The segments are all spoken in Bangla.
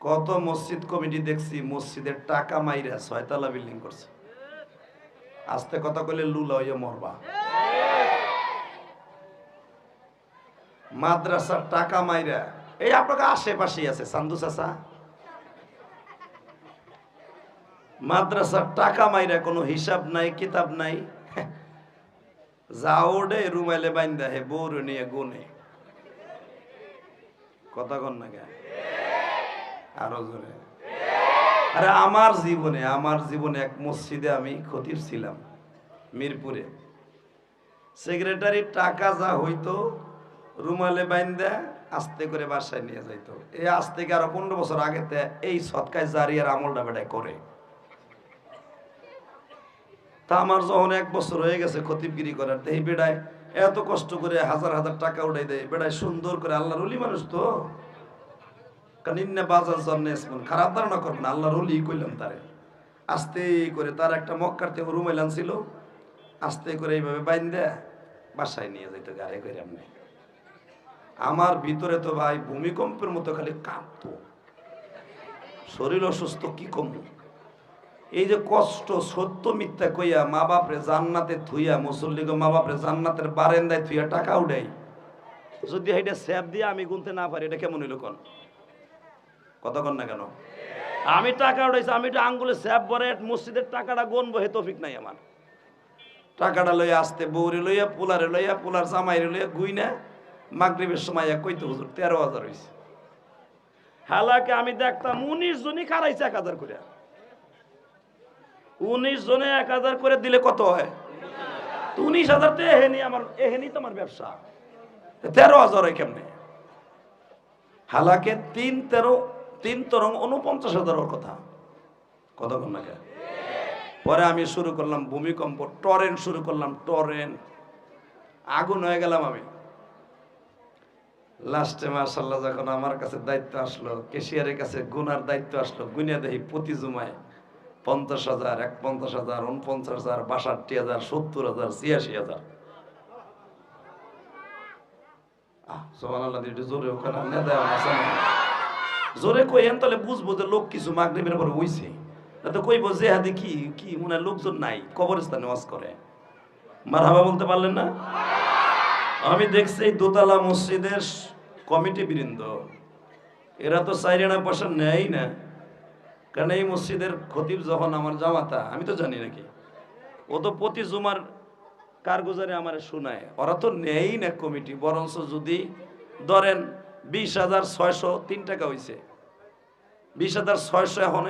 কত মসজিদ কমিটি দেখছি, মসজিদের টাকা মাইরা ছয়তলা বিল্ডিং করছে। আস্তে কথা কইলে লুলা হইয়া মরবা। মাদ্রাসার টাকা মাইরা, এই আপনাকে আশেপাশেই আছে, সান্দু চাচা। মাদ্রাসার টাকা মাইরা কোনো হিসাব নাই, কিতাব নাই। যাওডে রুমাইলে বাইন্দা হে, বউর নিয়ে গুনে। কথা কন না কে আরও জোরে। আরে আমার জীবনে আমার জীবনে এক মসজিদে আমি খতিব ছিলাম, মিরপুরে। সেক্রেটারি টাকা যা হইতো, রুমালে বাইন্দা আস্তে করে বাসায় নিয়ে যাইতো। এই আজ থেকে আরও পনেরো বছর আগেতে এই সৎকায় জারিয়ার আমলটা বেটায় করে। তা আমার যখন এক বছর হয়ে গেছে খতিবগিরি করার এই বেড়ায় এত কষ্ট করে হাজার হাজার টাকা উঠাই দেয় বেড়ায় সুন্দর করে আল্লাহর অলি মানুষ তো। কারণ ইন্না বাজার জন্য খারাপ ধারণা করবেন আল্লাহর অলি কইলাম তারে। আস্তে করে তার একটা মক্কার থেকে রুমাইল আনছিল আস্তে করে এইভাবে বাইন দেয় বাসায় নিয়ে যাইতো গাড়ি করে এমনি আমার ভিতরে তো ভাই ভূমিকম্পের মতো খালি কাঁপতো। শরীর অসুস্থ, কি কমবো এই যে কষ্ট, সত্য মিথ্যা কইয়া মা বাপরে জান্নাতে থুইয়া মুসল্লিগো মা বাপরে জান্নাতের বারেন্দায় থুইয়া টাকা উঠাই। যদি এটা স্যাপ দিয়ে আমি গুনতে না পারি, এটা কেমন হইল কন? কতক্ষণ না কেন? আমি টাকা উঠাইছি আমি এটা আঙ্গুলে স্যাপ ভরে মসজিদের টাকাটা গনবো হে তফিক নাই আমার। টাকাটা লইয়া আসতে বৌরে লইয়া পোলারে লইয়া পোলার জামাইরে লইয়া গুই না মাগরিবের সময় এক কইতে হুজুর তেরো হাজার হয়েছে হালাকে আমি দেখতাম উনিশ জনই খারাইছে এক হাজার করে উনিশ জনে এক হাজার করে দিলে কত হয়? উনিশ হাজার তো এহেনি আমার এহেনি তো আমার ব্যবসা। তেরো হাজার হয় কেমনে? হালাকে তিন তেরো তিন তরং উনপঞ্চাশ হাজারের কথা। কত না কে পরে আমি শুরু করলাম ভূমিকম্প টরেন শুরু করলাম টরেন। আগুন হয়ে গেলাম আমি। লাস্টে মার্শাল্লাহ যখন আমার কাছে দায়িত্ব আসলো কেশিয়ারের কাছে গুনার দায়িত্ব আসলো গুনিয়া দেখি প্রতি জুমায় পঞ্চাশ হাজার এক পঞ্চাশ হাজার উনপঞ্চাশ হাজার বাষট্টি হাজার সত্তর হাজার ছিয়াশি হাজার। সুবহানাল্লাহ, একটু জোরে ওখানে নেতা না? জোরে কইেন তাহলে বুঝব যে লোক কিছু মাগরিবের পর হইছে তো কইব যে হাতে কি কি মনে হয় লোকজন নাই, কবরস্থানে ওয়াজ করে। মারহাবা বলতে পারলেন না? আমি দেখছি এই দোতলা মসজিদের কমিটি বৃন্দ। এরা তো চাইরানা পয়সা নেয় না। কারণ এই মসজিদের খতিব যখন আমার জামাতা, আমি তো জানি নাকি। ও তো প্রতি জুমার কারগুজারে আমার শোনায়। ওরা তো নেই না কমিটি, বরঞ্চ যদি ধরেন বিশ হাজার ছয়শো তিন টাকা হয়েছে বিশ হাজার ছয়শো এখন।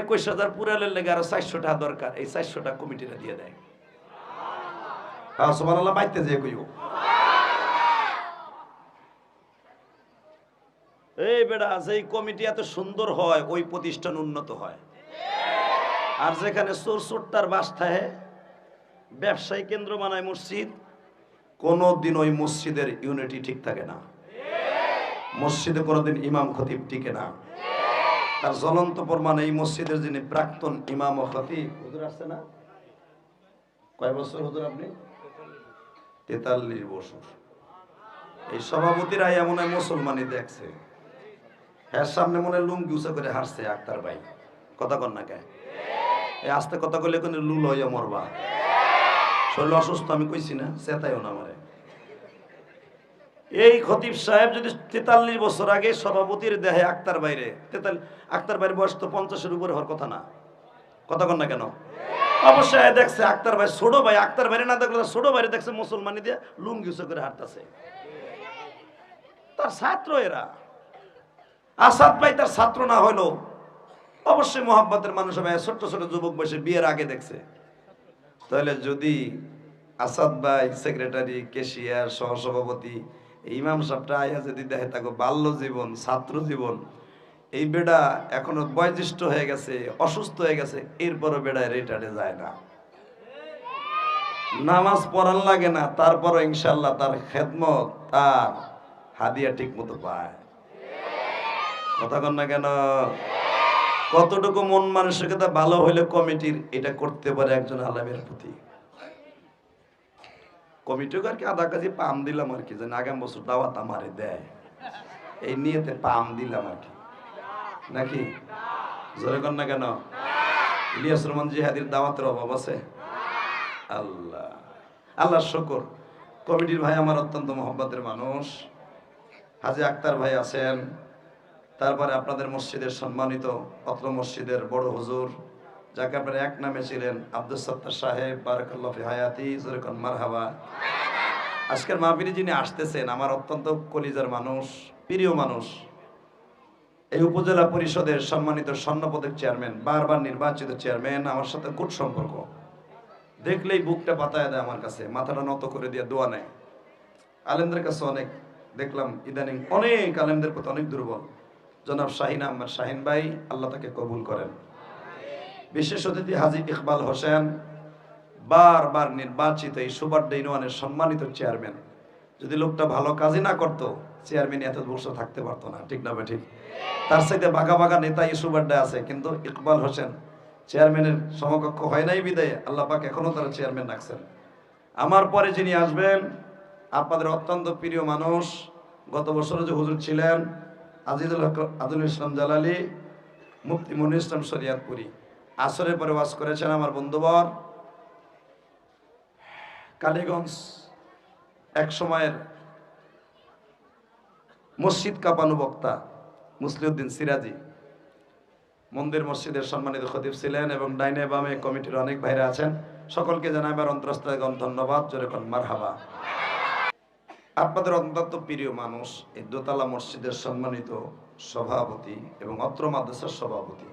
একুশ হাজার পুরালের লেগে আরও চারশো টাকা দরকার। এই চারশো টাকা কমিটিরা দিয়ে দেয়। হ্যাঁ আল্লাহ বাইতে যে কইও। এই বেড়া, যেই কমিটি এত সুন্দর হয়, ওই প্রতিষ্ঠান উন্নত হয়। আর যেখানে চোর চোরটার বাস থাকে, ব্যবসায়ী কেন্দ্র বানায় মসজিদ কোনো দিন ওই মসজিদের ইউনিটি ঠিক থাকে না। মসজিদে কোনোদিন ইমাম খতিব টিকে না। তার জ্বলন্ত প্রমাণ এই মসজিদের যিনি প্রাক্তন ইমাম ও খতিব, হুজুর আসছে না? কয় বছর হুজুর আপনি? তেতাল্লিশ বছর। এই সভাপতিরা এমন মুসলমানই দেখছে। হ্যাঁ সামনে মনে লুঙ্গি উঁচা করে হাসছে আক্তার ভাই। কথা কন না কে এই আস্তে কথা কইলে কোনো লুল হইয়া মরবা। শরীর অসুস্থ, আমি কইছি না, চেতাইও না আমারে। এই খতিব সাহেব যদি তেতাল্লিশ বছর আগে সভাপতির দেহে আক্তার বাইরে তেতাল্লিশ আক্তার বাইরে বয়স তো পঞ্চাশের উপরে হওয়ার কথা না। কথা কন না কেন? অবশ্যই দেখছে আক্তার ভাই ছোট ভাই, আক্তার বাইরে না দেখলে ছোট বাইরে দেখছে মুসলমানি দিয়ে লুঙ্গি করে হাঁটতেছে। তার ছাত্র এরা। আসাদ ভাই তার ছাত্র না হইল অবশ্যই মোহাব্বতের মানুষ হবে। ছোট্ট ছোট যুবক বসে বিয়ের আগে দেখছে। তাহলে যদি আসাদ ভাই, সেক্রেটারি, কেশিয়ার, সহসভাপতি ইমাম সাহেবটা আয়া যদি দেখে, তাকে বাল্য জীবন, ছাত্র জীবন, এই বেড়া এখনও বয়োজ্যেষ্ঠ হয়ে গেছে, অসুস্থ হয়ে গেছে, এরপরও বেড়ায় রেটারে যায় না। নামাজ পড়ার লাগে না, তারপরও ইনশাল্লাহ তার খেদমত, তার হাদিয়া ঠিক মতো পায়। কথা কন না কেন? কতটুকু মন মানসিকতা ভালো হইলে কমিটির এটা করতে পারে একজন আলামের প্রতি। কমিটিও আর কি আধা কাজে পাম দিলাম আর কি, যেন আগাম বছর দাওয়াত আমারে দেয়। এই নিয়েতে পাম দিলাম আর কি। নাকি? জোরে কর না কেন? ইলিয়াস রহমান জিহাদির দাওয়াতের অভাব আছে? আল্লাহ। আল্লাহ শকর। কমিটির ভাই আমার অত্যন্ত মহব্বতের মানুষ। হাজি আক্তার ভাই আছেন। তারপরে আপনাদের মসজিদের সম্মানিত অত্র মসজিদের বড় হুজুর। যাকে আপনারা এক নামে ছিলেন আব্দুল সত্তার সাহেব হায়াতি জোরেকন মারহাবা। আজকের মাহফিলে যিনি আসতেছেন, আমার অত্যন্ত কলিজার মানুষ, প্রিয় মানুষ, এই উপজেলা পরিষদের সম্মানিত স্বর্ণপদক চেয়ারম্যান, বারবার নির্বাচিত চেয়ারম্যান, আমার সাথে গুড সম্পর্ক। দেখলেই বুকটা পাতায় দেয় আমার কাছে, মাথাটা নত করে দিয়ে দোয়া নেয়। আলেমদের কাছে অনেক দেখলাম, ইদানিং অনেক আলেমদের প্রতি অনেক দুর্বল। জনাব শাহিন আহমদ শাহিন ভাই, আল্লাহ তাকে কবুল করেন। বিশেষ অতিথি হাজি ইকবাল হোসেন, বারবার নির্বাচিত এই সুবাড্ডা ইউনিয়নের সম্মানিত চেয়ারম্যান। যদি লোকটা ভালো কাজই না করতো, চেয়ারম্যান এত বছর থাকতে পারতো না। ঠিক না ঠিক? তার সাথে বাঘা বাঘা নেতা এই সুবাড্ডা আছে, কিন্তু ইকবাল হোসেন চেয়ারম্যানের সমকক্ষ হয় নাই বিদায়। আল্লাহ পাক এখনও তারা চেয়ারম্যান রাখছেন। আমার পরে যিনি আসবেন, আপনাদের অত্যন্ত প্রিয় মানুষ, গত বছর যে হুজুর ছিলেন, আজিজুল হক আজুল ইসলাম জালালি, মুফতি মনির ইসলাম শরিয়াতপুরি। আসরের পরে ওয়াজ করেছেন আমার বন্ধুবর। কালীগঞ্জ এক সময়ের মসজিদ কাঁপানো বক্তা, মুসলিউদ্দিন সিরাজি। মন্দির মসজিদের সম্মানিত খতিব ছিলেন এবং ডাইনে বামে কমিটির অনেক ভাইরা আছেন। সকলকে জানাবার অন্তরস্থগণ ধন্যবাদ যেরকম মারহাবা। আপনাদের অত্যন্ত প্রিয় মানুষ, এই দোতলা মসজিদের সম্মানিত সভাপতি এবং অত্র মাদ্রাসার সভাপতি।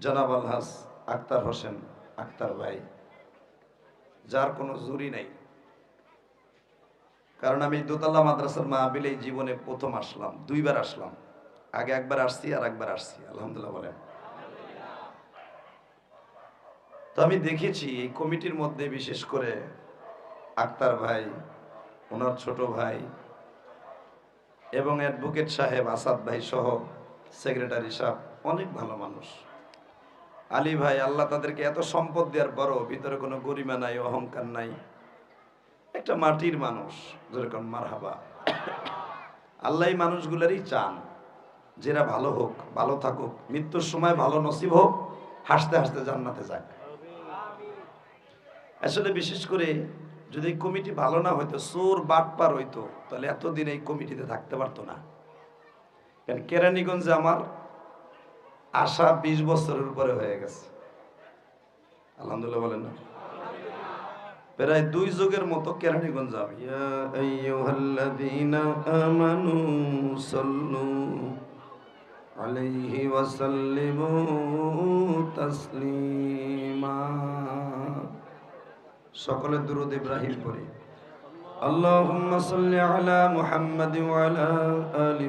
জনাব আলহাস আক্তার হোসেন, আক্তার ভাই। যার কোনো জুরি নেই। কারণ আমি দোতলা মাদ্রাসার মাহবিল জীবনে প্রথম আসলাম, দুইবার আসলাম। আগে একবার আসছি আর একবার আসছি, আলহামদুলিল্লাহ বলেন। তো আমি দেখেছি এই কমিটির মধ্যে বিশেষ করে আক্তার ভাই, ওনার ছোট ভাই এবং অ্যাডভোকেট সাহেব আসাদ ভাই সহ সেক্রেটারি সাহেব অনেক ভালো মানুষ। আলী ভাই, আল্লাহ তাদেরকে এত সম্পদ দেওয়ার পরও ভিতরে কোনো গরিমা নাই, অহংকার নাই। একটা মাটির মানুষ, যেরকম মারহাবা। আল্লাহ মানুষগুলারই চান, যেরা ভালো হোক, ভালো থাকুক, মৃত্যুর সময় ভালো নসিব হোক, হাসতে হাসতে জান্নাতে যাক। আসলে বিশেষ করে যদি কমিটি ভালো না হইতো, চোর বাটপার হইতো, তাহলে এতদিন এই কমিটিতে থাকতে পারতো না। কেরানীগঞ্জে আমার আশা বিশ বছরের উপরে হয়ে গেছে। আলহামদুল্লাহ বলেন না। প্রায় দুই যুগের মতো কেরানীগঞ্জ তাসলিমা। সকলে দুরুদ ইব্রাহিম পড়ি। আল্লাহ সাল্লি আলা মুহাম্মাদি আলি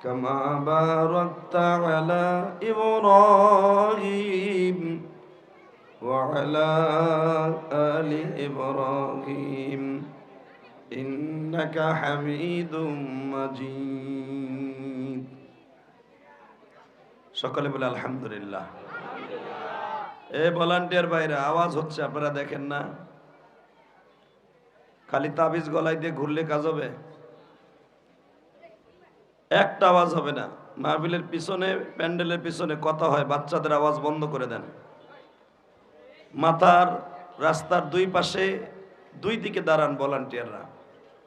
كما باركت على إبراهيم وعلى آل إبراهيم إنك حميد مجيد সকলে বলে আলহামদুলিল্লাহ এ ভলান্টিয়ার বাইরে আওয়াজ হচ্ছে আপনারা দেখেন না খালি তাবিজ গলায় দিয়ে ঘুরলে কাজ হবে একটা আওয়াজ হবে না। মাহবিলের পিছনে, প্যান্ডেলের পিছনে কথা হয়, বাচ্চাদের আওয়াজ বন্ধ করে দেন। মাথার রাস্তার দুই পাশে দুই দিকে দাঁড়ান ভলান্টিয়াররা,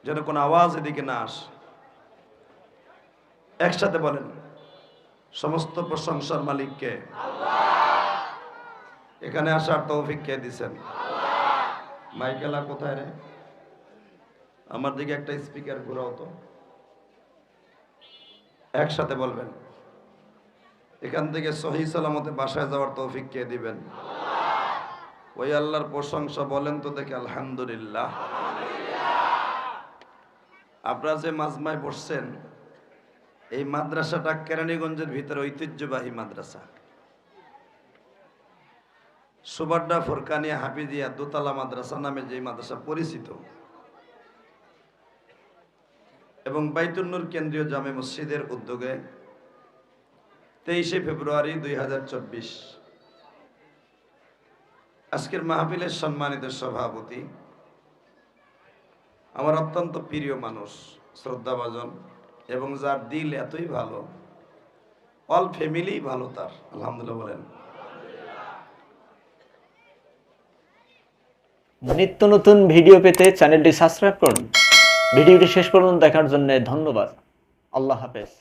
যেন কোনো আওয়াজ এদিকে না আসে। একসাথে বলেন, সমস্ত প্রশংসার মালিককে এখানে আসার তৌফিক কে দিছেন? মাইকেলা কোথায় রে? আমার দিকে একটা স্পিকার ঘুরাও তো। একসাথে বলবেন। এখান থেকে সহি সালামতে বাসায় যাওয়ার তৌফিক কে দিবেন? ওই আল্লাহর প্রশংসা বলেন তো দেখে আলহামদুলিল্লাহ। আপনারা যে মাজমায় বসছেন, এই মাদ্রাসাটা কেরানীগঞ্জের ভিতরে ঐতিহ্যবাহী মাদ্রাসা। সুবাড্ডা, ফোরকানিয়া, হাফিজিয়া, দোতলা মাদ্রাসা নামে যে মাদ্রাসা পরিচিত এবং বাইতুন্নুর কেন্দ্রীয় জামে মসজিদের উদ্যোগে তেইশে ফেব্রুয়ারি দুই হাজার চব্বিশ। আজকের মাহফিলের সম্মানিত সভাপতি, আমার অত্যন্ত প্রিয় মানুষ, শ্রদ্ধাভাজন, এবং যার দিল এতই ভালো, অল ফ্যামিলি ভালো তার, আলহামদুলিল্লাহ বলেন। নিত্য নতুন ভিডিও পেতে চ্যানেলটি সাবস্ক্রাইব করুন। ভিডিওটি শেষ পর্যন্ত দেখার জন্য ধন্যবাদ। আল্লাহ হাফেজ।